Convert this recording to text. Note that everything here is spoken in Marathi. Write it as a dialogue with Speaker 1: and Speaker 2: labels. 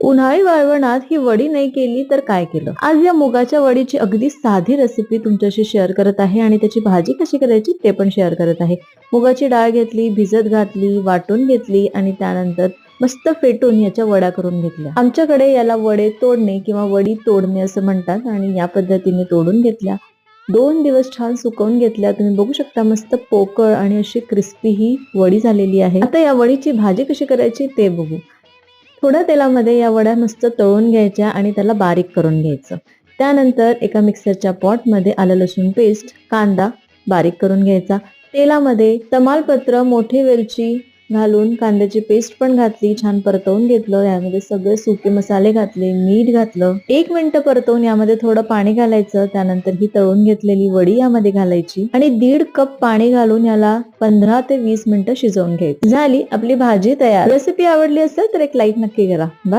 Speaker 1: उन्हाळी वाळवणात ही वडी नाही केली तर काय केलं? आज या मुगाच्या वडीची अगदी साधी रेसिपी तुमच्याशी शेअर करत आहे आणि त्याची भाजी कशी करायची ते पण शेअर करत आहे. मुगाची डाळ घेतली भिजत घातली वाटून घेतली आणि त्यानंतर मस्त फेटून याच्या वड्या करून घेतल्या. आमच्याकडे याला वडे तोडणे किंवा वडी तोडणे असं म्हणतात आणि या पद्धतीने तोडून घेतल्या. दोन दिवस छान सुकवून घेतल्या. तुम्ही बघू शकता मस्त पोकळ आणि अशी क्रिस्पी ही वडी झालेली आहे. आता या वडीची भाजी कशी करायची ते बघू. थोड्या तेलामध्ये या वड्या मस्त तळून घ्यायच्या आणि त्याला बारीक करून घ्यायचं. त्यानंतर एका मिक्सरच्या पॉटमध्ये आलं लसूण पेस्ट कांदा बारीक करून घ्यायचा. तेलामध्ये तमालपत्र मोठी वेलची घालून कांद्याची पेस्ट पण घातली छान परतवून घेतलं यामध्ये सगळे सुके मसाले घातले मीठ घातलं. एक मिनिट परतवून यामध्ये थोडं पाणी घालायचं त्यानंतर ही तळून घेतलेली वडी यामध्ये घालायची आणि दीड कप पाणी घालून याला पंधरा ते वीस मिनिटं शिजवून घ्यायची. झाली आपली भाजी तयार. रेसिपी आवडली असेल तर एक लाईक नक्की करा. बाय